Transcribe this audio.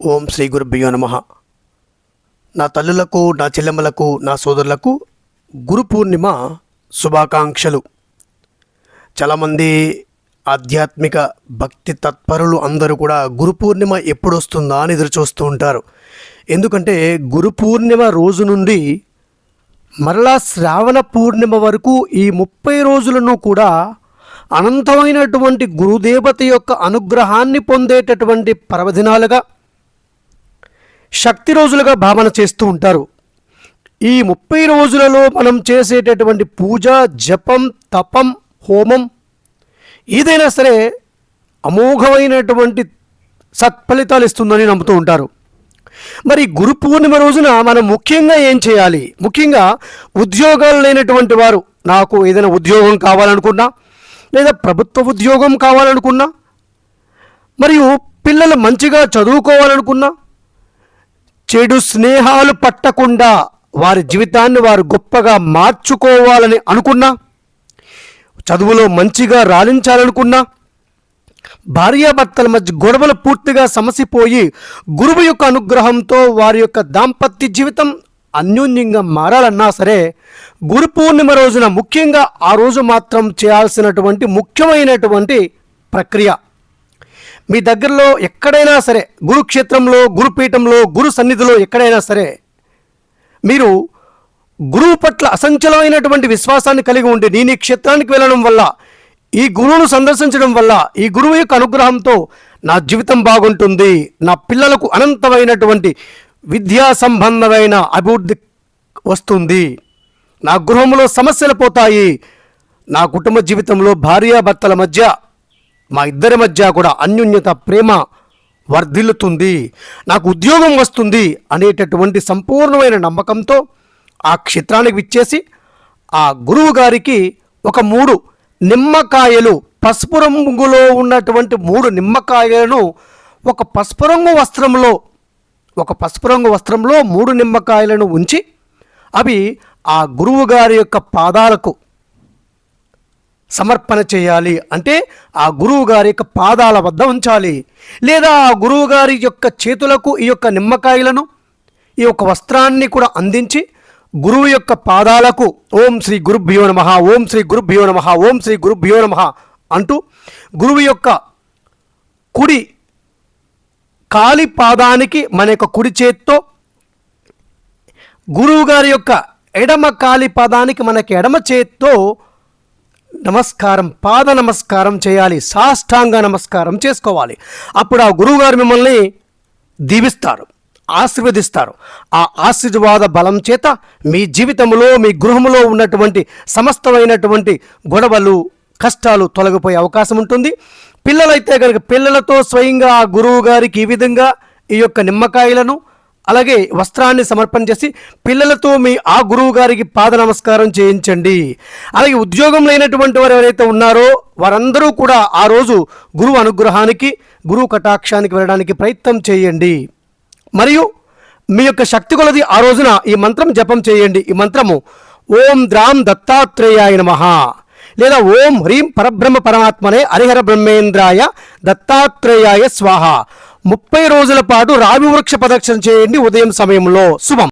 ఓం శ్రీ గురుభ్యో నమ. నా తల్లులకు నా చెల్లెమ్మలకు నా సోదరులకు గురు పూర్ణిమ శుభాకాంక్షలు. చాలామంది ఆధ్యాత్మిక భక్తి తత్పరులు అందరూ కూడా గురు పూర్ణిమ ఎప్పుడు వస్తుందా అని ఎదురు చూస్తూ ఉంటారు. ఎందుకంటే గురు పూర్ణిమ రోజు నుండి మరలా శ్రావణ పూర్ణిమ వరకు ఈ ముప్పై రోజులను కూడా అనంతమైనటువంటి గురుదేవత యొక్క అనుగ్రహాన్ని పొందేటటువంటి పర్వదినాలుగా శక్తి రోజులుగా భావన చేస్తూ ఉంటారు. ఈ ముప్పై రోజులలో మనం చేసేటటువంటి పూజ జపం తపం హోమం ఏదైనా సరే అమోఘమైనటువంటి సత్ఫలితాలు ఇస్తుందని నమ్ముతూ ఉంటారు. మరి గురు పూర్ణిమ రోజున మనం ముఖ్యంగా ఏం చేయాలి? ముఖ్యంగా ఉద్యోగాలు లేనటువంటి వారు నాకు ఏదైనా ఉద్యోగం కావాలనుకున్నా లేదా ప్రభుత్వ ఉద్యోగం కావాలనుకున్నా మరియు పిల్లలు మంచిగా చదువుకోవాలనుకున్నా చెడు స్నేహాలు పట్టకుండా వారి జీవితాన్ని వారు గొప్పగా మార్చుకోవాలని అనుకున్నా చదువులో మంచిగా రాణించాలనుకున్నా భార్యాభర్తల మధ్య గొడవలు పూర్తిగా సమసిపోయి గురువు యొక్క అనుగ్రహంతో వారి యొక్క దాంపత్య జీవితం అన్యోన్యంగా మారాలన్నా సరే గురు పూర్ణిమ రోజున ముఖ్యంగా ఆ రోజు మాత్రం చేయాల్సినటువంటి ముఖ్యమైనటువంటి ప్రక్రియ. మీ దగ్గరలో ఎక్కడైనా సరే గురుక్షేత్రంలో గురుపీఠంలో గురు సన్నిధిలో ఎక్కడైనా సరే మీరు గురువు పట్ల అసంచలమైనటువంటి విశ్వాసాన్ని కలిగి ఉండి నేను ఈ క్షేత్రానికి వెళ్ళడం వల్ల ఈ గురువును సందర్శించడం వల్ల ఈ గురువు యొక్క అనుగ్రహంతో నా జీవితం బాగుంటుంది. నా పిల్లలకు అనంతమైనటువంటి విద్యా సంబంధమైన అభివృద్ధి వస్తుంది. నా గృహంలో సమస్యలు పోతాయి. నా కుటుంబ జీవితంలో భార్యాభర్తల మధ్య మా ఇద్దరి మధ్య కూడా అన్యోన్యత ప్రేమ వర్ధిల్లుతుంది నాకు ఉద్యోగం వస్తుంది అనేటటువంటి సంపూర్ణమైన నమ్మకంతో ఆ క్షేత్రానికి విచ్చేసి ఆ గురువు గారికి ఒక మూడు నిమ్మకాయలు పసుపు రంగులో ఉన్నటువంటి మూడు నిమ్మకాయలను ఒక పసుపు రంగు వస్త్రంలో ఒక పసుపు రంగు వస్త్రంలో మూడు నిమ్మకాయలను ఉంచి అవి ఆ గురువు గారి యొక్క పాదాలకు సమర్పణ చేయాలి. అంటే ఆ గురువు గారి యొక్క పాదాల వద్ద ఉంచాలి. లేదా ఆ గురువు గారి యొక్క చేతులకు ఈ యొక్క నిమ్మకాయలను ఈ యొక్క వస్త్రాన్ని కూడా అందించి గురువు యొక్క పాదాలకు ఓం శ్రీ గురుభ్యో నమ ఓం శ్రీ గురుభ్యో నమ ఓం శ్రీ గురుభ్యో నమ అంటూ గురువు యొక్క కుడి కాలి పాదానికి మన యొక్క కుడి చేత్తో గురువు గారి యొక్క ఎడమ కాలి పాదానికి మనకి ఎడమ చేత్తో నమస్కారం పాద నమస్కారం చేయాలి సాష్టాంగ నమస్కారం చేసుకోవాలి. అప్పుడు ఆ గురువుగారు మిమ్మల్ని దీవిస్తారు ఆశీర్వదిస్తారు. ఆ ఆశీర్వాద బలం చేత మీ జీవితంలో మీ గృహంలో ఉన్నటువంటి సమస్తమైనటువంటి గొడవలు కష్టాలు తొలగిపోయే అవకాశం ఉంటుంది. పిల్లలైతే కనుక పిల్లలతో స్వయంగా ఆ గురువు గారికి ఈ విధంగా ఈ యొక్క నిమ్మకాయలను అలాగే వస్త్రాన్ని సమర్పణ చేసి పిల్లలతో మీ ఆ గురువు గారికి పాద నమస్కారం చేయించండి. అలాగే ఉద్యోగం లేనటువంటి వారు ఎవరైతే ఉన్నారో వారందరూ కూడా ఆ రోజు గురువు అనుగ్రహానికి గురువు కటాక్షానికి వెళ్ళడానికి ప్రయత్నం చేయండి. మరియు మీ యొక్క శక్తి కొలది ఆ రోజున ఈ మంత్రం జపం చేయండి. ఈ మంత్రము ఓం ద్రాం దత్తాత్రేయాయ నమః. లేదా ఓం హ్రీం పరబ్రహ్మ పరమాత్మనే హరిహర బ్రహ్మేంద్రాయ దత్తాత్రేయాయ స్వాహ. ముప్పై రోజుల పాటు రావి వృక్ష ప్రదక్షిణ చేయండి. ఉదయం సమయంలో. శుభం.